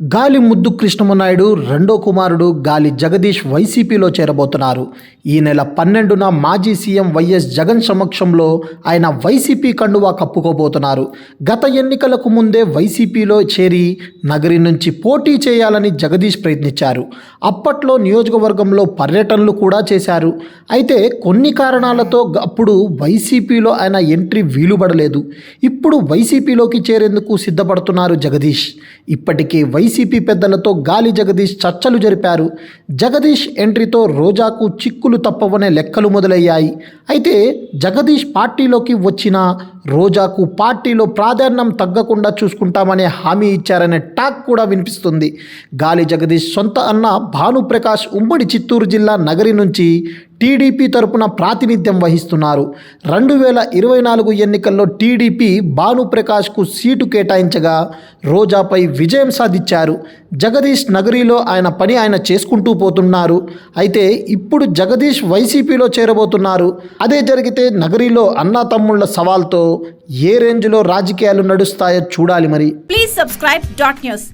గాలి ముద్దు కృష్ణమనాయుడు రెండో కుమారుడు గాలి జగదీష్ వైసీపీలో చేరబోతున్నారు. ఈ నెల పన్నెండున మాజీ సీఎం వైఎస్ జగన్ సమక్షంలో ఆయన వైసీపీ కండువా కప్పుకోబోతున్నారు. గత ఎన్నికలకు ముందే వైసీపీలో చేరి నగరి నుంచి పోటీ చేయాలని జగదీష్ ప్రయత్నించారు. అప్పట్లో నియోజకవర్గంలో పర్యటనలు కూడా చేశారు. అయితే కొన్ని కారణాలతో అప్పుడు వైసీపీలో ఆయన ఎంట్రీ వీలుపడలేదు ఇప్పుడు వైసీపీలోకి చేరేందుకు సిద్ధపడుతున్నారు జగదీష్. ఇప్పటికే వైసీపీ పెద్దలతో గాలి జగదీష్ చర్చలు జరిపారు. జగదీష్ ఎంట్రీతో రోజాకు చిక్కులు తప్పవనే లెక్కలు మొదలయ్యాయి. అయితే జగదీష్ పార్టీలోకి వచ్చిన రోజాకు పార్టీలో ప్రాధాన్యం తగ్గకుండా చూసుకుంటామనే హామీ ఇచ్చారనే టాక్ కూడా వినిపిస్తుంది. గాలి జగదీష్ సొంత అన్న భానుప్రకాష్ ఉమ్మడి చిత్తూరు జిల్లా నగరి నుంచి టీడీపీ తరపున ప్రాతినిధ్యం వహిస్తున్నారు. రెండు వేల ఇరవై నాలుగు ఎన్నికల్లో టీడీపీ భానుప్రకాష్కు సీటు కేటాయించగా రోజాపై విజయం సాధించారు. జగదీష్ నగరిలో ఆయన పని ఆయన చేసుకుంటూ పోతున్నారు. అయితే ఇప్పుడు జగదీష్ వైసీపీలో చేరబోతున్నారు. అదే జరిగితే నగరిలో అన్నా తమ్ముళ్ళ సవాల్తో ఏ రేంజ్లో రాజకీయాలు నడుస్తాయో చూడాలి మరి. Please subscribe dot news